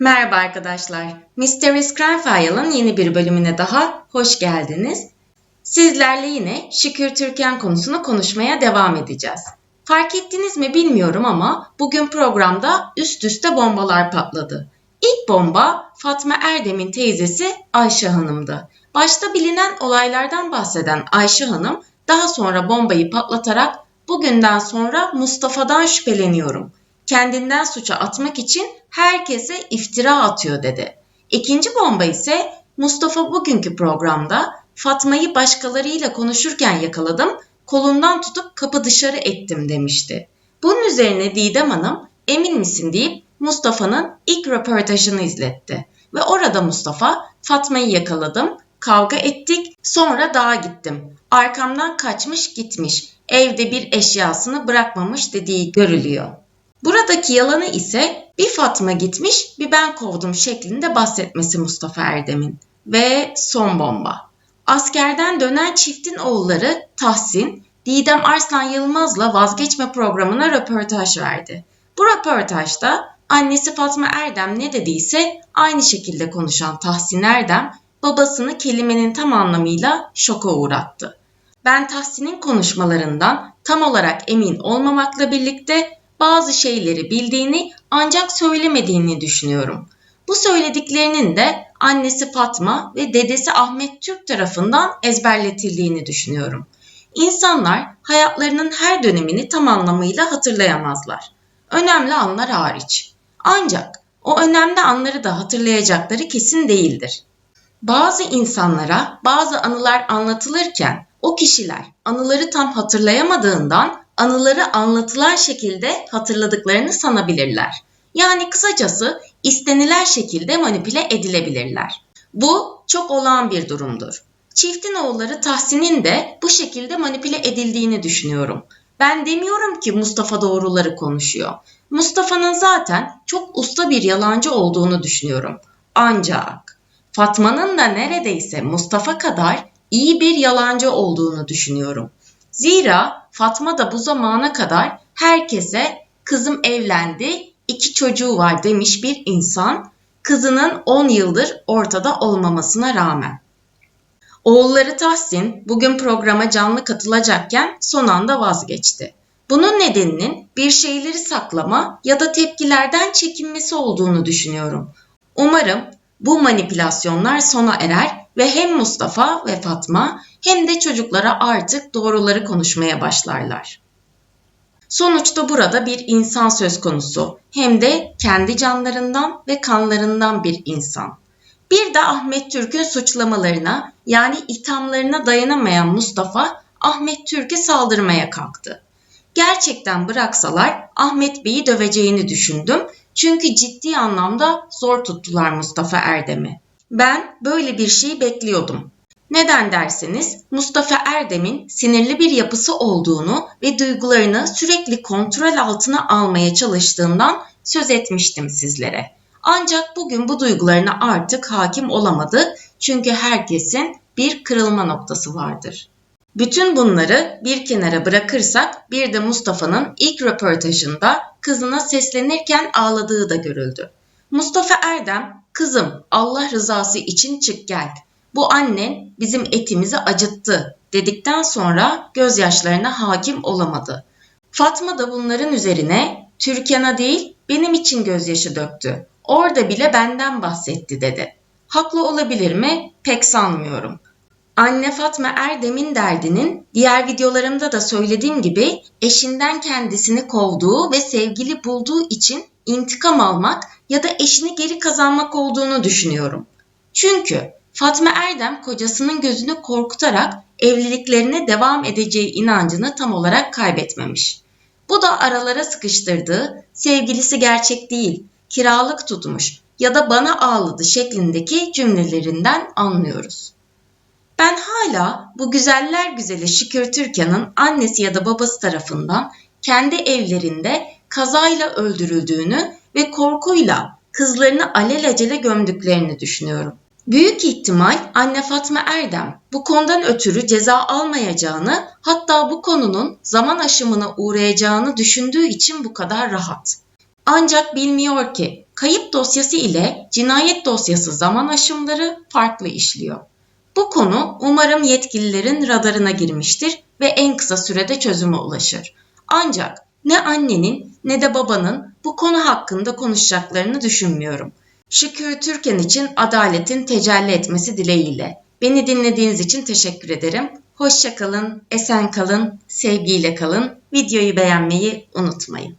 Merhaba arkadaşlar. Mysteries Crime File'ın yeni bir bölümüne daha hoş geldiniz. Sizlerle yine Şükür Türkan konusunu konuşmaya devam edeceğiz. Fark ettiniz mi bilmiyorum ama bugün programda üst üste bombalar patladı. İlk bomba Fatma Erdem'in teyzesi Ayşe Hanım'dı. Başta bilinen olaylardan bahseden Ayşe Hanım daha sonra bombayı patlatarak bugünden sonra Mustafa'dan şüpheleniyorum. Kendinden suça atmak için herkese iftira atıyor dedi. İkinci bomba ise Mustafa bugünkü programda Fatma'yı başkalarıyla konuşurken yakaladım, kolundan tutup kapı dışarı ettim demişti. Bunun üzerine Didem Hanım emin misin deyip Mustafa'nın ilk röportajını izletti. Ve orada Mustafa Fatma'yı yakaladım, kavga ettik, sonra dağa gittim. Arkamdan kaçmış gitmiş, evde bir eşyasını bırakmamış dediği görülüyor. Buradaki yalanı ise bir Fatma gitmiş bir ben kovdum şeklinde bahsetmesi Mustafa Erdem'in. Ve son bomba. Askerden dönen çiftin oğulları Tahsin, Didem Arslan Yılmaz'la vazgeçme programına röportaj verdi. Bu röportajda annesi Fatma Erdem ne dediyse aynı şekilde konuşan Tahsin Erdem babasını kelimenin tam anlamıyla şoka uğrattı. Ben Tahsin'in konuşmalarından tam olarak emin olmamakla birlikte bazı şeyleri bildiğini ancak söylemediğini düşünüyorum. Bu söylediklerinin de annesi Fatma ve dedesi Ahmet Türk tarafından ezberletildiğini düşünüyorum. İnsanlar hayatlarının her dönemini tam anlamıyla hatırlayamazlar. Önemli anlar hariç. Ancak o önemli anları da hatırlayacakları kesin değildir. Bazı insanlara bazı anılar anlatılırken o kişiler anıları tam hatırlayamadığından anıları anlatılan şekilde hatırladıklarını sanabilirler. Yani kısacası istenilen şekilde manipüle edilebilirler. Bu çok olağan bir durumdur. Çiftin oğulları Tahsin'in de bu şekilde manipüle edildiğini düşünüyorum. Ben demiyorum ki Mustafa doğruları konuşuyor. Mustafa'nın zaten çok usta bir yalancı olduğunu düşünüyorum. Ancak Fatma'nın da neredeyse Mustafa kadar iyi bir yalancı olduğunu düşünüyorum. Zira Fatma da bu zamana kadar herkese kızım evlendi, iki çocuğu var demiş bir insan, kızının 10 yıldır ortada olmamasına rağmen. Oğulları Tahsin bugün programa canlı katılacakken son anda vazgeçti. Bunun nedeninin bir şeyleri saklama ya da tepkilerden çekinmesi olduğunu düşünüyorum. Umarım bu manipülasyonlar sona erer ve hem Mustafa ve Fatma hem de çocuklara artık doğruları konuşmaya başlarlar. Sonuçta burada bir insan söz konusu. Hem de kendi canlarından ve kanlarından bir insan. Bir de Ahmet Türk'ün suçlamalarına yani ithamlarına dayanamayan Mustafa Ahmet Türk'e saldırmaya kalktı. Gerçekten bıraksalar Ahmet Bey'i döveceğini düşündüm. Çünkü ciddi anlamda zor tuttular Mustafa Erdem'i. Ben böyle bir şey bekliyordum. Neden derseniz Mustafa Erdem'in sinirli bir yapısı olduğunu ve duygularını sürekli kontrol altına almaya çalıştığından söz etmiştim sizlere. Ancak bugün bu duygularına artık hakim olamadı çünkü herkesin bir kırılma noktası vardır. Bütün bunları bir kenara bırakırsak bir de Mustafa'nın ilk röportajında kızına seslenirken ağladığı da görüldü. Mustafa Erdem, kızım Allah rızası için çık gel. Bu annen bizim etimizi acıttı dedikten sonra gözyaşlarına hakim olamadı. Fatma da bunların üzerine Türkan'a değil benim için gözyaşı döktü. Orada bile benden bahsetti dedi. Haklı olabilir mi? Pek sanmıyorum. Anne Fatma Erdem'in derdinin diğer videolarımda da söylediğim gibi eşinden kendisini kovduğu ve sevgili bulduğu için intikam almak ya da eşini geri kazanmak olduğunu düşünüyorum. Çünkü Fatma Erdem kocasının gözünü korkutarak evliliklerine devam edeceği inancını tam olarak kaybetmemiş. Bu da aralara sıkıştırdığı sevgilisi gerçek değil, kiralık tutmuş ya da bana ağladı şeklindeki cümlelerinden anlıyoruz. Ben hala bu güzeller güzeli Şükür Türkan'ın annesi ya da babası tarafından kendi evlerinde kazayla öldürüldüğünü ve korkuyla kızlarını alelacele gömdüklerini düşünüyorum. Büyük ihtimal anne Fatma Erdem bu konudan ötürü ceza almayacağını hatta bu konunun zaman aşımına uğrayacağını düşündüğü için bu kadar rahat. Ancak bilmiyor ki kayıp dosyası ile cinayet dosyası zaman aşımları farklı işliyor. Bu konu umarım yetkililerin radarına girmiştir ve en kısa sürede çözüme ulaşır. Ancak ne annenin ne de babanın bu konu hakkında konuşacaklarını düşünmüyorum. Şükür Türkan için adaletin tecelli etmesi dileğiyle. Beni dinlediğiniz için teşekkür ederim. Hoşça kalın, esen kalın, sevgiyle kalın. Videoyu beğenmeyi unutmayın.